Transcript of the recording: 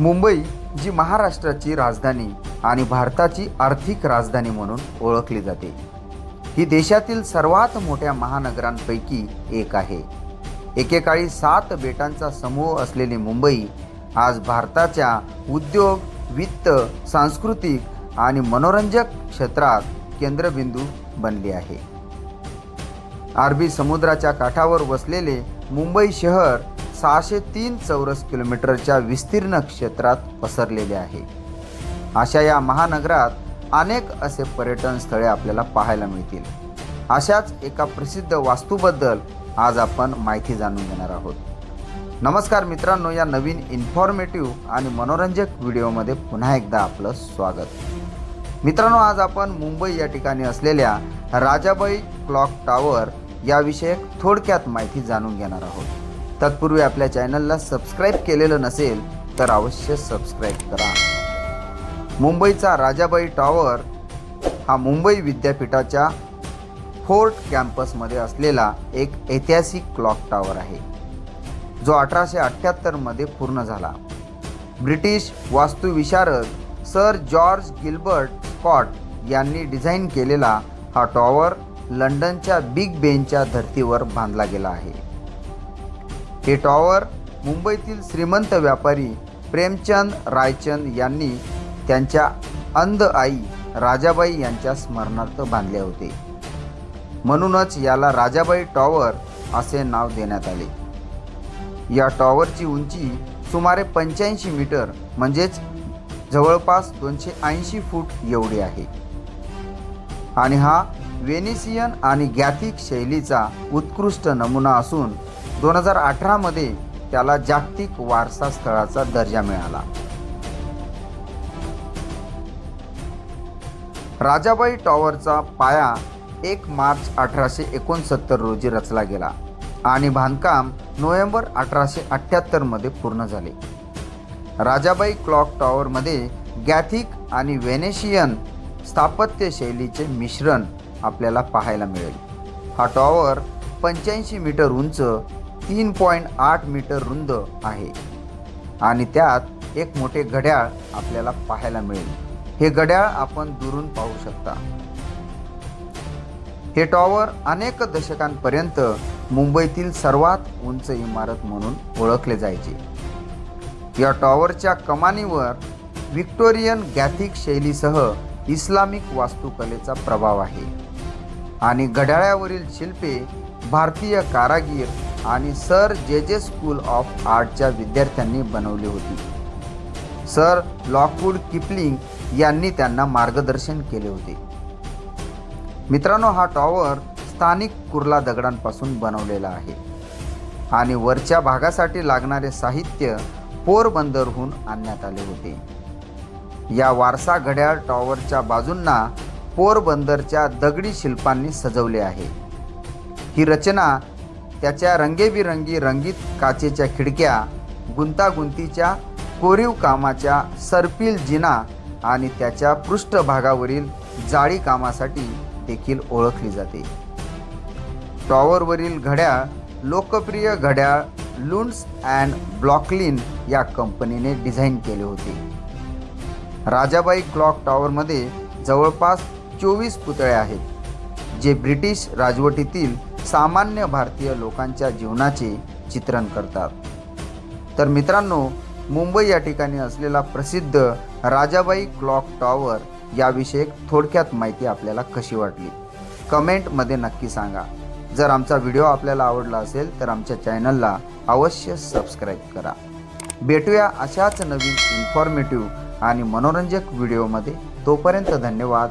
मुंबई जी महाराष्ट्राची राजधानी आणि भारताची आर्थिक राजधानी म्हणून ओळखली जाते. ही देशातील सर्वात मोठ्या महानगरांपैकी एक आहे. एकेकाळी सात बेटांचा समूह असलेली मुंबई आज भारताच्या उद्योग वित्त सांस्कृतिक आणि मनोरंजक क्षेत्रात केंद्रबिंदू बनली आहे. अरबी समुद्राच्या काठावर वसलेले मुंबई शहर सहाशे तीन चौरस किलोमीटरच्या विस्तीर्ण क्षेत्रात पसरलेले आहे. अशा या महानगरात अनेक असे पर्यटन स्थळे आपल्याला पाहायला मिळतील. अशाच एका प्रसिद्ध वास्तूबद्दल आज आपण माहिती जाणून घेणार आहोत. नमस्कार मित्रांनो या नवीन इन्फॉर्मेटिव्ह आणि मनोरंजक व्हिडिओमध्ये पुन्हा एकदा आपलं स्वागत. मित्रांनो आज आपण मुंबई या ठिकाणी असलेल्या राजाबाई क्लॉक टॉवर याविषयक थोडक्यात माहिती जाणून घेणार आहोत. तत्पूर्वी आपल्या चॅनलला सबस्क्राईब केलेलं नसेल तर अवश्य सबस्क्राईब करा. मुंबईचा राजाबाई टॉवर हा मुंबई विद्यापीठाच्या फोर्ट कॅम्पसमध्ये असलेला एक ऐतिहासिक क्लॉक टॉवर आहे. जो अठराशे अठ्ठ्याहत्तरमध्ये पूर्ण झाला. ब्रिटिश वास्तुविशारद सर जॉर्ज गिल्बर्ट स्कॉट यांनी डिझाईन केलेला हा टॉवर लंडनच्या बिग बेनच्या धर्तीवर बांधला गेला आहे. हे टॉवर मुंबईतील श्रीमंत व्यापारी प्रेमचंद रायचंद यांनी त्यांच्या अंध आई राजाबाई यांच्या स्मरणार्थ बांधले होते. म्हणूनच याला राजाबाई टॉवर असे नाव देण्यात आले. या टॉवरची उंची सुमारे पंच्याऐंशी मीटर म्हणजेच जवळपास दोनशे ऐंशी फूट एवढी आहे. आणि हा वेनिसियन आणि गॅथिक शैलीचा उत्कृष्ट नमुना असून दोन हजार अठरामध्ये त्याला जागतिक वारसा स्थळाचा दर्जा मिळाला. राजाबाई टॉवरचा पाया एक मार्च अठराशे एकोणसत्तर रोजी रचला गेला आणि बांधकाम नोव्हेंबर अठराशे अठ्ठ्याहत्तरमध्ये पूर्ण झाले. राजाबाई क्लॉक टॉवरमध्ये गॅथिक आणि व्हेनेशियन स्थापत्य शैलीचे मिश्रण आपल्याला पाहायला मिळेल. हा टॉवर पंच्याऐंशी मीटर उंच तीन पॉईंट आठ मीटर रुंद आहे. आणि त्यात एक मोठे घड्याळ आपल्याला पाहायला मिळेल. हे घड्याळ आपण दुरून पाहू शकता. हे टॉवर अनेक दशकांपर्यंत मुंबईतील सर्वात उंच इमारत म्हणून ओळखले जायचे. या टॉवरच्या कमानीवर व्हिक्टोरियन गॅथिक शैलीसह इस्लामिक वास्तुकलेचा प्रभाव आहे. आणि घड्याळावरील शिल्पे भारतीय कारागीर आणि सर जे जे स्कूल ऑफ आर्टच्या विद्यार्थ्यांनी बनवली होती. सर लॉकवूड किपलिंग यांनी त्यांना मार्गदर्शन केले होते. मित्रांनो हा टॉवर स्थानिक कुर्ला दगडांपासून बनवलेला आहे आणि वरच्या भागासाठी लागणारे साहित्य पोरबंदरहून आणण्यात आले होते. या वारसा घड्याळ टॉवरच्या बाजूंना पोरबंदरच्या दगडी शिल्पांनी सजवले आहे. ही रचना त्याच्या रंगेबिरंगी रंगीत काचेच्या खिडक्या गुंतागुंतीच्या कोरीव कामाच्या सर्पिल जिना आणि त्याच्या पृष्ठभागावरील जाळी कामासाठी देखील ओळखली जाते. टॉवरवरील घड्याळ लोकप्रिय घड्याळ लुन्स अँड ब्लॉकलिन या कंपनीने डिझाईन केले होते. राजाबाई क्लॉक टॉवरमध्ये जवळपास चोवीस पुतळे आहेत जे ब्रिटिश राजवटीतील सामान्य भारतीय लोकांच्या जीवनाचे चित्रण करतात. तर मित्रांनो मुंबई या ठिकाणी असलेला प्रसिद्ध राजाबाई क्लॉक टॉवर याविषयक थोडक्यात माहिती आपल्याला कशी वाटली? कमेंटमध्ये नक्की सांगा. जर आमचा व्हिडिओ आपल्याला आवडला असेल तर आमच्या चॅनलला अवश्य सबस्क्राईब करा. भेटूया अशाच नवीन इन्फॉर्मेटिव्ह आणि मनोरंजक व्हिडिओमध्ये. तोपर्यंत धन्यवाद.